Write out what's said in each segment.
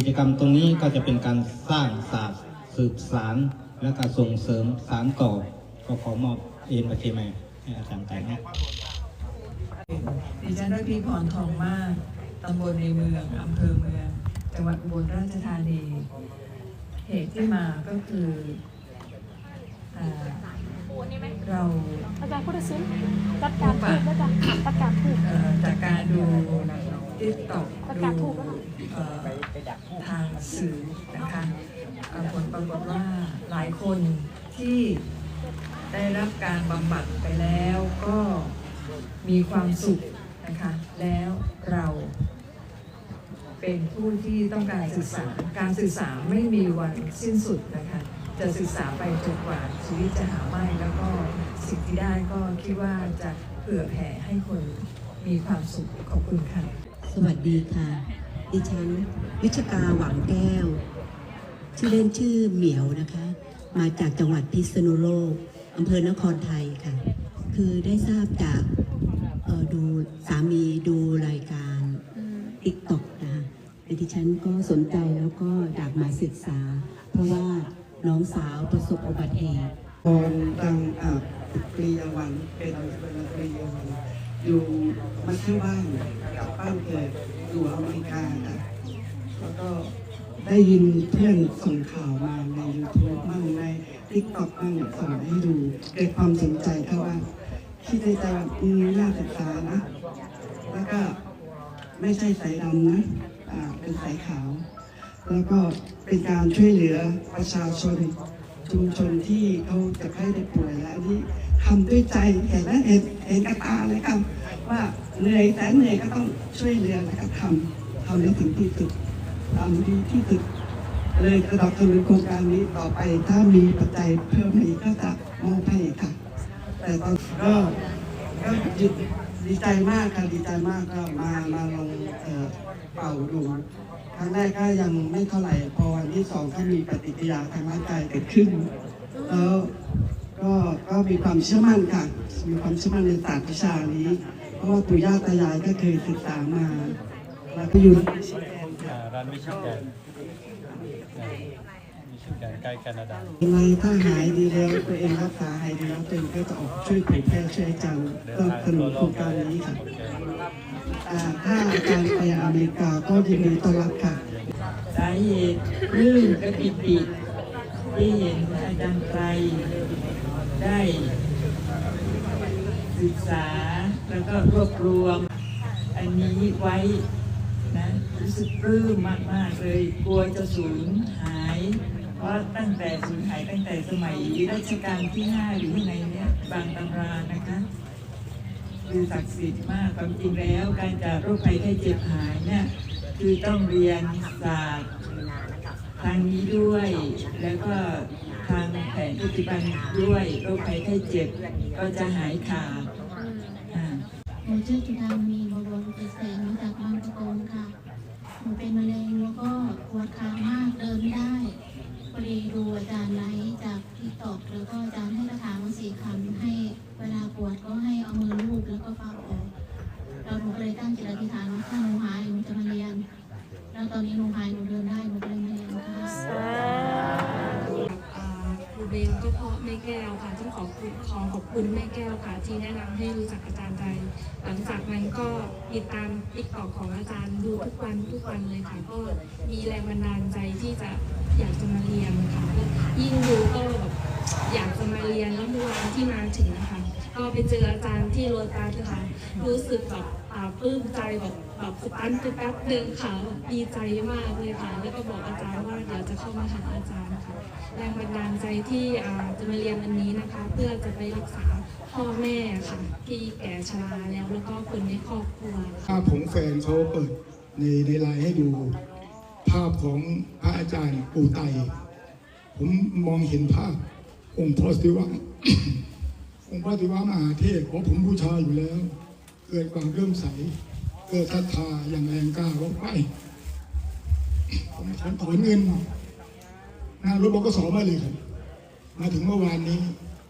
กิจกรรมตรงนี้ก็จะเป็นการสร้างศาสตร์สืบสารและการส่งเสริมสารต่อก็ขอมอบเอ็นมาเคแมให้อาจารย์ไต่นะดิฉันรัตพีพรทองมากตำบลในเมืองอำเภอเมืองจังหวัดอุบลราชธานี เหตุที่มาก็คืออ่าเราอาจารย์พุทธศิลป์จัดการถูกแล้วจ้ะประกาศถูกเอ่อจากการดู ติ๊กต็อดูทางสื่อนะคะผลปรากฏว่าหลายคนที่ได้รับการบำบัดไปแล้วก็มีความสุขนะคะแล้วเราเป็นผู้ที่ต้องการศึกษา การศึกษาไม่มีวันสิ้นสุดนะคะ จะศึกษาไปจนกว่าชีวิตจะหาไม่แล้วก็สิ่งที่ได้ก็คิดว่าจะเผื่อแผ่ให้คนมีความสุขขอบคุณค่ะ สวัสดีค่ะ ดิฉันวิชกาหวังแก้ว ชื่อเล่นชื่อเหมียวนะคะ มาจากจังหวัดพิษณุโลกอำเภอนครไทยค่ะ คือได้ทราบจากออดูสามีดูรายการติ๊กต็อกนะคะดิฉันก็สนใจแล้วก็อยากมาศึกษา เพราะว่าน้องสาวประสบอุบัติเหตุตอนดังอ่าปรียวันเป็นปรียวันอยู่มาเที่ยวบ้าน บ้านเกิดอยู่อเมริกาค่ะแล้วก็ได้ยินเพื่อนส่งข่าวมาใน YouTube มั่งใน TikTok มั่งส่งให้ดูเกิดความสนใจเข้าว่าคิดในใจว่าอืมน่าศึกษานะ แล้วก็ไม่ใช่สายดำนะอ่าเป็นสายขาว แล้วก็เป็นการช่วยเหลือประชาชนชุมชนที่เขาจะให้ได้ป่วยและอันนี้ ทำด้วยใจเห็นและเห็นเห็นกับตาเลยครับว่าเหนื่อยแต่เหนื่อยก็ต้องช่วยเหลือและก็ทำทำให้ถึงที่สุดทำดีที่สุดเลยจะสนับสนุนโครงการนี้ต่อไปถ้ามีปัจจัยเพิ่มอีกก็จะมอบให้ค่ะ แต่ตอนก็ก็ดีดีใจมากค่ะดีใจมากก็มามาลองเอ่อเป่าดูครั้งแรกก็ยังไม่เท่าไหร่พอวันที่สองก็มีปฏิกิริยาทางร่างกายเกิดขึ้นแล้ว ก็ก็มีความเชื่อมั่นค่ะ มีความเชื่อมั่นในศาสตร์วิชานี้ เพราะว่าปู่ย่าตายายก็เคยศึกษามา แล้วก็อยู่อ่าร้านมิชิแกนมิชิแกนใกล้แคนาดายังไงถ้าหายดีแล้วตัวเองรักษาหายดีแล้วตัวเองก็จะออกช่วยเผยแพร่ช่วยอาจารย์ก็สนับสนุนโครงการนี้ค่ะโอเคอ่าถ้าอาจารย์ไปอเมริกาก็ยินดีต้อนรับค่ะสาเหตุปลื้มและปิติที่เห็นอาจารย์ไตร ได้ศึกษาแล้วก็รวบรวม อันนี้ไว้นะรู้สึกปลื้มมาก ๆ เลยกลัวจะสูญหาย เพราะตั้งแต่สูญหายตั้งแต่สมัยรัชกาลที่ห้าอยู่ข้างในเนี้ยบางตำรานะคะคือศักดิ์สิทธิ์มากความจริงแล้ว การจากโรคภัยไข้เจ็บหายเนี่ยคือต้องเรียนศาสตร์ทางนี้ด้วยแล้วก็ ทางแผนปัจจุบันด้วยโรคภัยไข้เจ็บก็จะหายขาดหนูชื่อจุดามีบวรกิจแสงมาจากบางประกงค่ะ หนูเป็นมะเร็งแล้วก็ปวดขามากเดินไม่ได้พอดีดูอาจารย์ไลฟ์จากที่ตอกแล้วก็อาจารย์ให้กระถางมาสี่คำให้ แม่แก้วค่ะต้องขอบคุณขอขอบคุณแม่แก้วค่ะ ที่แนะนำให้รู้จักอาจารย์ใจหลังจากนั้นก็ติดตามติ๊กตอกของอาจารย์ดูทุกวันทุกวันเลยค่ะก็มีแรงบันดาลใจที่จะอยากจะมาเรียนค่ะยิ่งดูก็แบบอยากจะมาเรียนแล้วเมื่อวานที่มาถึงนะคะก็ไปเจออาจารย์ที่โรตัสค่ะรู้สึกแบบปลื้มใจแบบ แบบสตันไปแป๊บหนึ่งค่ะดีใจมากเลยค่ะ แล้วก็บอกอาจารย์ว่าเดี๋ยวจะเข้ามาหาอาจารย์ค่ะแรงบันดาลใจที่จะมาเรียนอันนี้นะคะ เพื่อจะไปรักษาพ่อแม่ค่ะที่แก่ชราแล้วแล้วก็คนในครอบครัวภาพของแฟนเขาเปิดในในไลน์ให้ดู ภาพของพระอาจารย์ปู่ไตผมมองเห็นภาพองค์พระศิวะองค์พระศิวะมหาเทพเพราะผมบูชาอยู่แล้ว เกิดความเริ่มใส เกิดศรัทธาอย่างแรงกล้าว่าไปผมถอนถอนเงินหน้ารถบกสมาเลยครับ มาถึงเมื่อวานนี้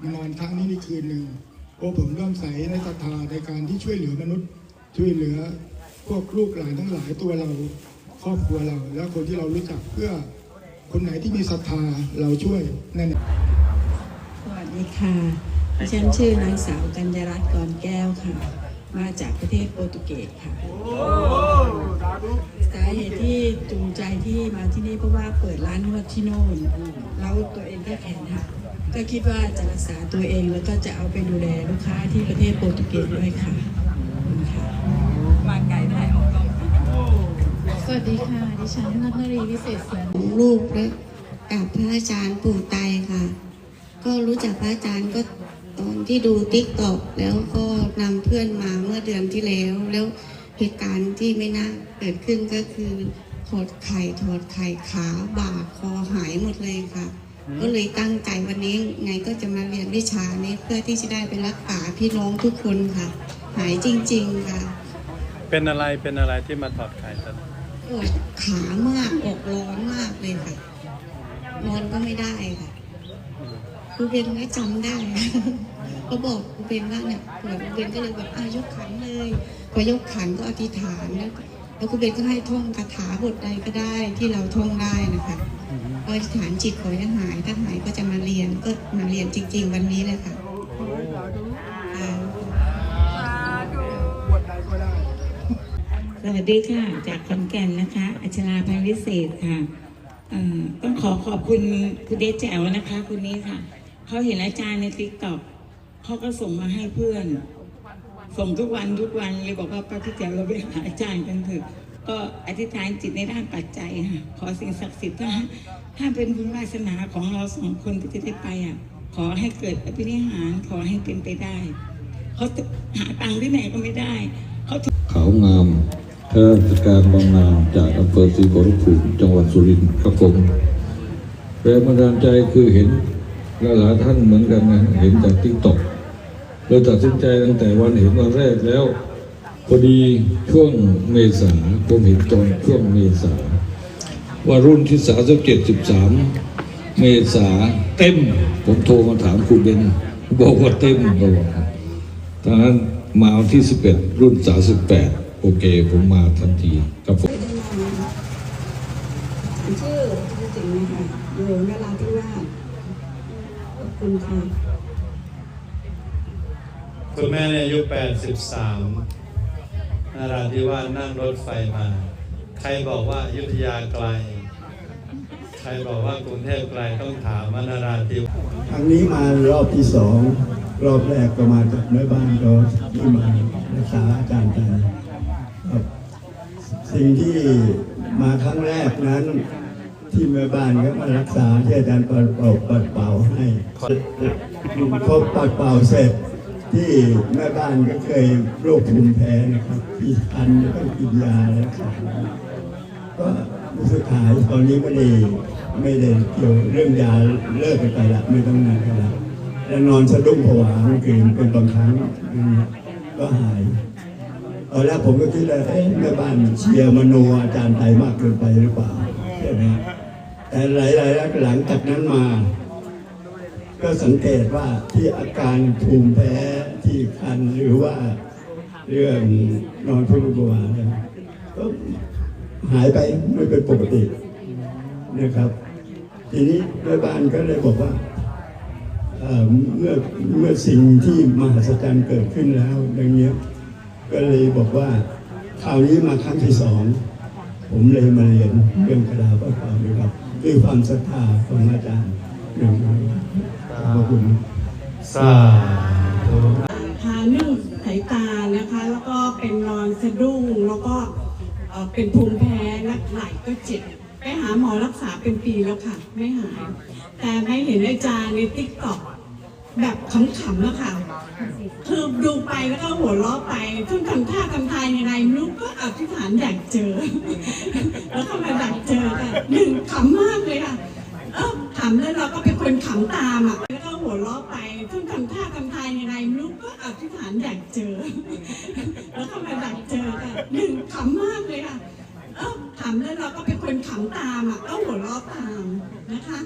มานอนค้งนี้ในคืนหนึ่งโอ้ผมเริ่มใสในศรัทธาในการที่ช่วยเหลือมนุษย์ ช่วยเหลือพวกลูกหลานทั้งหลายตัวเราครอบครัวเรา แล้วคนที่เรารู้จักเพื่อคนไหนที่มีศรัทธาเราช่วยนั่นเองสวัสดีค่ะฉันชื่อนางสาวกัญญรัตน์กรแก้วค่ะ มาจากประเทศโปรตุเกสค่ะสาเหตุที่จูงใจที่มาที่นี่เพราะว่าเปิดร้านนวดที่โน่นแล้วตัวเองก็แขนหักก็คิดว่าจะรักษาตัวเองแล้วก็จะเอาไปดูแลลูกค้าที่ประเทศโปรตุเกสด้วยค่ะขอบคุณค่ะมาไก่ไทยออกกองสวัสดีค่ะ ดิฉันนัทนรีวิเศษสิงห์ของลูกและกับพระอาจารย์ปู่ไตค่ะ ก็รู้จักพระอาจารย์ก็ตอนที่ดูติ๊กตอกแล้วก็นำ แล้วแล้วเหตุการณ์ที่ไม่น่าเกิดขึ้นก็คือถอดไข่ถอดไข่ขาบ่าคอหายหมดเลยค่ะ ก็เลยตั้งใจวันนี้ไงก็จะมาเรียนวิชานี้เพื่อที่จะได้ไปรักษาพี่น้องทุกคนค่ะ หายจริง ๆค่ะ เป็นอะไรเป็นอะไรที่มาถอดไข่ตอนนั้นปวดขามากอกร้อนมากเลยค่ะนอนก็ไม่ได้ค่ะครูเบนก็จำได้ก็บอกครู เบนว่าเนี่ยครูเบนก็เลยแบบอายกขันเลยพอยกขันก็อธิษฐานแล้วแล้วครูเบนก็ให้ท่องคาถาบทใดก็ได้ที่เราท่องได้นะคะพออธิษฐานจิตขอให้หายถ้าหายก็จะมาเรียนก็มาเรียนจริง ๆ วันนี้เลยค่ะสวัสดีค่ะ จากขอนแก่นนะคะ อัชราพันวิเศษค่ะต้องขอขอบคุณคุณเดชแจ๋วนะคะคนนี้ค่ะ เขาเห็นอาจารย์ในติ๊กต็อก เขาก็ส่งมาให้เพื่อน ส่งทุกวันทุกวันเลยบอกว่าป้าพี่แจ๋วเราไปหาอาจารย์กันเถอะก็อธิษฐานจิตในด้านปัจจัยค่ะขอสิ่งศักดิ์สิทธิ์ถ้าถ้าเป็นบุญวาสนาของเราสองคนที่จะได้ไปอะขอให้เกิดอภินิหารขอให้เป็นไปได้ เขาหาตังค์ที่ไหนก็ไม่ได้เขาขาวงามข้าราชการบำนาญจากอำเภอศรีขอรภูมิจังหวัดสุรินทร์ครับผมแรงบันดาลใจคือเห็นหลายท่านเหมือนกันนะเห็นจากทิกตอก เลยตัดสินใจตั้งแต่วันเห็นวันแรกแล้วพอดีช่วงเมษาผมเห็นตอนช่วงเมษาว่ารุ่นที่สาสิบเจ็ดสิบสามเมษาเต็ม ผมโทรมาถามครูเบนบอกว่าเต็มก็บอกตอนนั้นมาวันที่11รุ่น38โอเค ผมมาทันทีครับผมชื่อชื่อจริงนะคะอยู่นราธิวาสขอบคุณค่ะ คุณแม่เนี่ยอายุ 83นาราธิวาสนั่งรถไฟมา ใครบอกว่ายุทธยาไกล ใครบอกว่ากรุงเทพไกลต้องถามว่านาราธิวาสครั้งนี้มารอบที่สองรอบแรกก็มาจากแม่บ้านก็ที่มารักษาอาจารย์ใจสิ่งที่มาครั้งแรกนั้นที่แม่บ้านก็มารักษาที่อาจารย์ปัดเป่าปัดเป่าให้พอปัดเป่าเสร็จ ที่แม่บ้านก็เคยโรคภูมิแพ้นะครับที่ทันแล้วก็กินยาแล้วครับก็รู้สึกหายตอนนี้ไม่ได้ไม่ได้เกี่ยวเรื่องยาเลิกไปละไม่ต้องนานกันละแล้วนอนสะดุ้งผวาเมื่อคืนเป็นบางครั้งก็หายตอนแรกผมก็คิดเลยเอ๊ะแม่บ้านเชียร์มโนอาจารย์ไทยมากเกินไปหรือเปล่าใช่ไหมแต่หลายๆหลังจากนั้นมา ก็สังเกตว่าที่อาการภูมิแพ้ที่คันหรือว่าเรื่องนอนพุทธบวาเนี่ยก็หายไปไม่เป็นปกตินะครับ ทีนี้แม่บ้านก็เลยบอกว่าเมื่อเมื่อสิ่งที่มหัศจรรย์เกิดขึ้นแล้วดังเนี้ยก็เลยบอกว่าคราวนี้มาครั้งที่สองผมเลยมาเรียนเรื่องกระดาษเปล่าๆนะครับด้วยความศรัทธาของอาจารย์หนึ่ง ขอบคุณสาธุทานึ่งสายตานะคะ แล้วก็เป็นนอนสะดุ้งแล้วก็เป็นภูมิแพ้นักไหลก็เจ็บไปหาหมอรักษาเป็นปีแล้วค่ะ ไม่หาย แต่ไม่เห็นอาจารย์ในติ๊กต็อกแบบขำๆนะคะคือดูไปแล้วก็หัวเราะไปทุ่งทำท่าทำทายยังไงไม่รู้ก็อธิษฐานอยากเจอ แล้วก็มาดักเจอค่ะหนึ่งขำมาก ทำท่าทำทายยังไงไม่รู้ก็อธิษฐานอยากเจอ แล้วก็มาดักเจอค่ะหนึ่งขำมากเลยค่ะเออขำแล้วเราก็เป็นคนขำตามอะก็หัวเราะตามนะคะ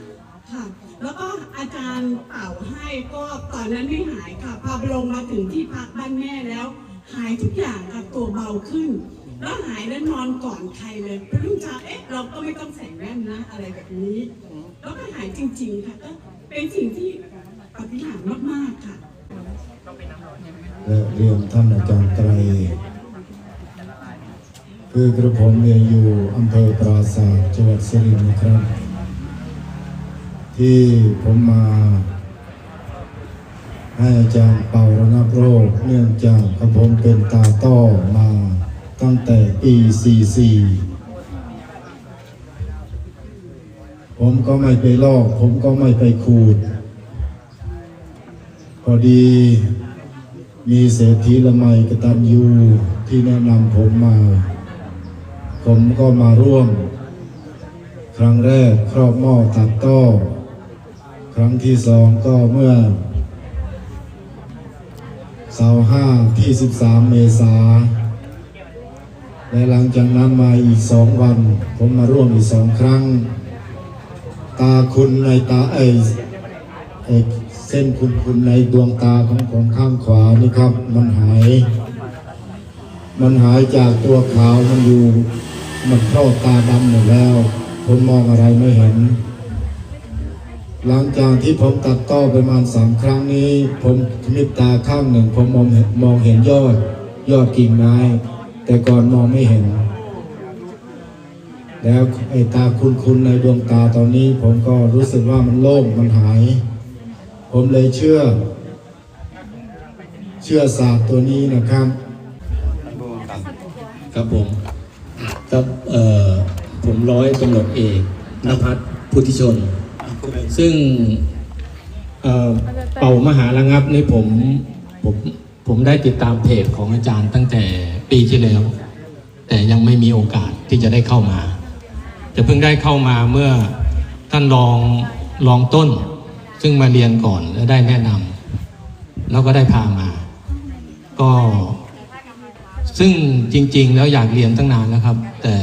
ค่ะแล้วก็อาจารย์เป่าให้ก็ตอนนั้นไม่หายค่ะพอลงมาถึงที่พักบ้านแม่แล้ว หายทุกอย่างค่ะตัวเบาขึ้น แล้วหายแล้วนอนก่อนใครเลยพรุ่งเช้าเอ๊ะเราก็ไม่ต้องใส่แว่นนะ อะไรแบบนี้ แล้วก็หายจริง ๆ ค่ะก็เป็นสิ่งที่ ปฏิหารมากๆค่ะและเรียนท่านอาจารย์ไตรคือกระผมเรียนอยู่อำเภอปราสาทจังหวัดสุรินทร์นะครับ ที่ผมมา ให้อาจารย์เป่าระงับโรค เนื่องจากกระผมเป็นตาต้อมาตั้งแต่ปี 44 ผมก็ไม่ไปลอก ผมก็ไม่ไปขูด พอดี มีเศรษฐีละไมกตัญญูที่แนะนำผมมา ผมก็มาร่วม ครั้งแรกครอบหม้อตัดต้อ ครั้งที่สองก็เมื่อเสาร์ห้าที่ 13 เมษาและหลังจากนั้นมาอีกสองวัน ผมมาร่วมอีกสองครั้ง ตาคุณในตาไอไอ เส้นคุณคุณในดวงตาของผมข้างขวานี่ครับ มันหาย มันหายจากตัวขาวมันอยู่ มันเข้าตาดำหมดแล้ว ผมมองอะไรไม่เห็น หลังจากที่ผมตัดต้อประมาณสามครั้งนี้ ผมมิดตาข้างหนึ่ง ผมมองเห็นมองเห็นยอด ยอดกิ่งไม้ แต่ก่อนมองไม่เห็น แล้วไอ้ตาคุณๆในดวงตาตอนนี้ ผมก็รู้สึกว่ามันโล่งมันหาย ผมเลยเชื่อ เชื่อศาสตร์ตัวนี้นะครับครับผมครับผมร้อยตำรวจเอกนภัสพุทธิชน ซึ่งเอ่อเป่ามหาระงับนี่ผมผมผมได้ติดตามเพจของอาจารย์ตั้งแต่ปีที่แล้ว แต่ยังไม่มีโอกาสที่จะได้เข้ามา จะเพิ่งได้เข้ามาเมื่อท่านรองรองต้น ซึ่งมาเรียนก่อนแล้วได้แนะนำแล้วก็ได้พามา ก็ซึ่งจริง ๆ แล้วอยากเรียนตั้งนานแล้วครับ แต่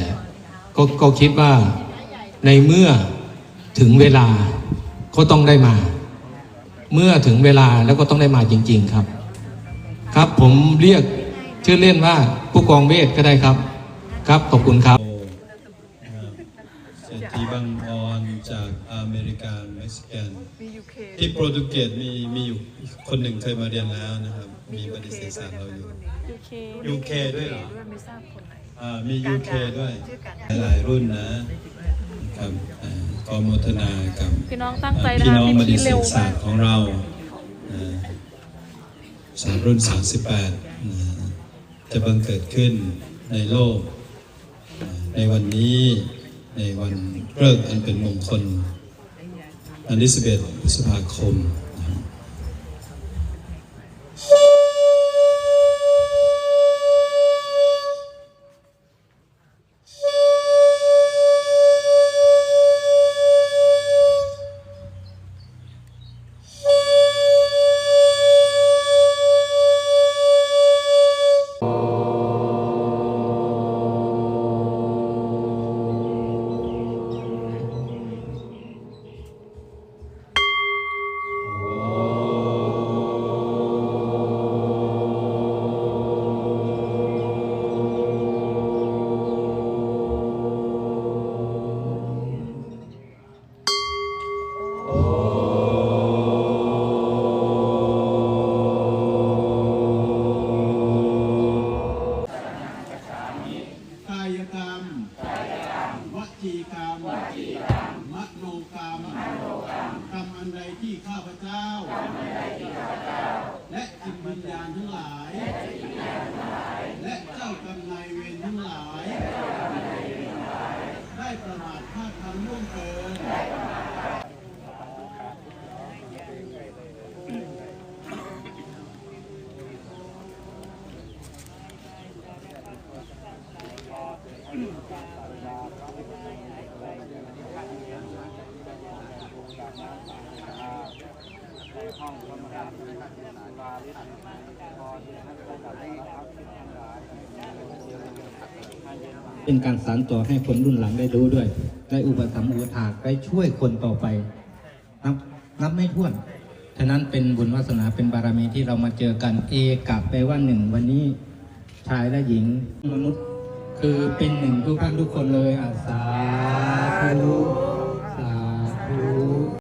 ก็ก็คิดว่าในเมื่อถึงเวลาก็ต้องได้มา เมื่อถึงเวลาแล้วก็ต้องได้มาจริง ๆครับ ครับผมเรียกชื่อเล่นว่าผู้กองเวทก็ได้ครับ ครับขอบคุณครับเศรษฐีบางออนจากอเมริกา ที่โปรตุเกสมีมีอยู่คนหนึ่งเคยมาเรียนแล้วนะครับ มีบริษัทศาสตร์เราอยู่ UK ด้วยเหรออ่ามี UK ด้วย หลายรุ่นนะครับอ่าก็โมทนากับพี่น้องตั้งใจอ่าพี่น้องนะคะบริเร็ษัวทมากศาสตร์ของเราอ่าสามรุ่น 38นะจะบังเกิดขึ้นในโลก ในวันนี้ในวันเลิกษ์อันเป็นมงคล อันที่11พฤษภาคม เป็นการสานต่อให้คนรุ่นหลังได้รู้ด้วย ได้อุปถัมภ์อุปถากได้ช่วยคนต่อไปนับนับไม่ถ้วน ฉะนั้นเป็นบุญวาสนาเป็นบารมีที่เรามาเจอกันเอกะแปว่าหนึ่งวันนี้ชายและหญิงมนุษย์ คือเป็นหนึ่งทุกท่านทุกคนเลยอาสาธุ